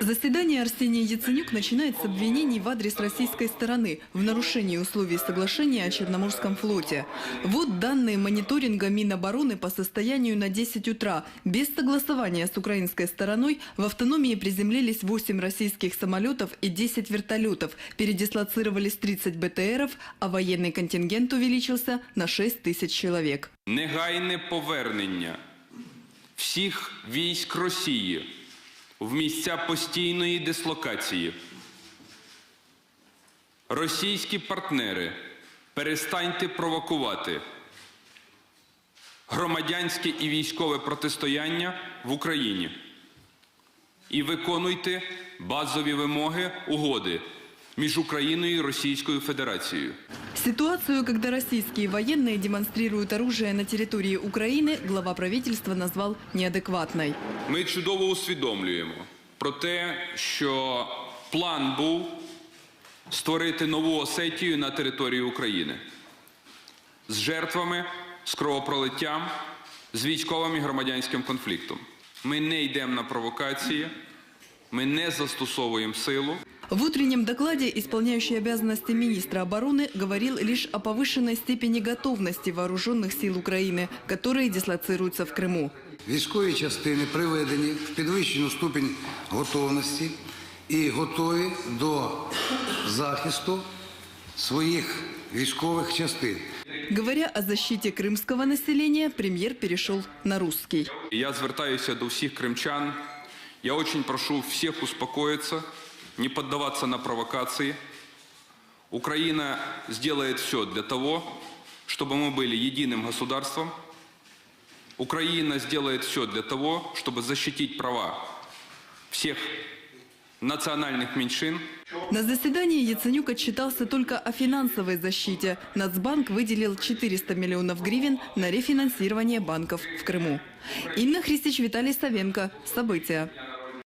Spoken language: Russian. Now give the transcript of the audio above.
Заседание Арсения Яценюк начинает с обвинений в адрес российской стороны в нарушении условий соглашения о Черноморском флоте. Вот данные мониторинга Минобороны по состоянию на 10 утра. Без согласования с украинской стороной в автономии приземлились 8 российских самолетов и 10 вертолетов. Передислоцировались 30 БТРов, а военный контингент увеличился на 6 тысяч человек. негайне повернення всіх військ Росії в місця постійної дислокації. Російські партнери, перестаньте провокувати громадянське і військове протистояння в Україні і виконуйте базові вимоги угоди між Україною і Російською Федерацією. Ситуацию, когда российские военные демонстрируют оружие на территории Украины, глава правительства назвал неадекватной. Ми чудово усвідомлюємо про те, що план був створити нову Осетію на території України з жертвами, з кровопролиттям, з військовим і громадянським конфліктом. Ми не йдемо на провокації, ми не застосовуємо силу. В утреннем докладе исполняющий обязанности министра обороны говорил лишь о повышенной степени готовности вооруженных сил Украины, которые дислоцируются в Крыму. Військові частини приведені в підвищену ступінь готовності і готові до захисту своїх військових частин. Говоря о защите крымского населения, премьер перешел на русский. Я звертаюся до всіх кримчан. Я очень прошу всех успокоиться, не поддаваться на провокации. Украина сделает все для того, чтобы мы были единым государством. Украина сделает все для того, чтобы защитить права всех национальных меньшин. На заседании Яценюк отчитался только о финансовой защите. Нацбанк выделил 400 миллионов гривен на рефинансирование банков в Крыму. Инна Христич, Виталий Савенко. События.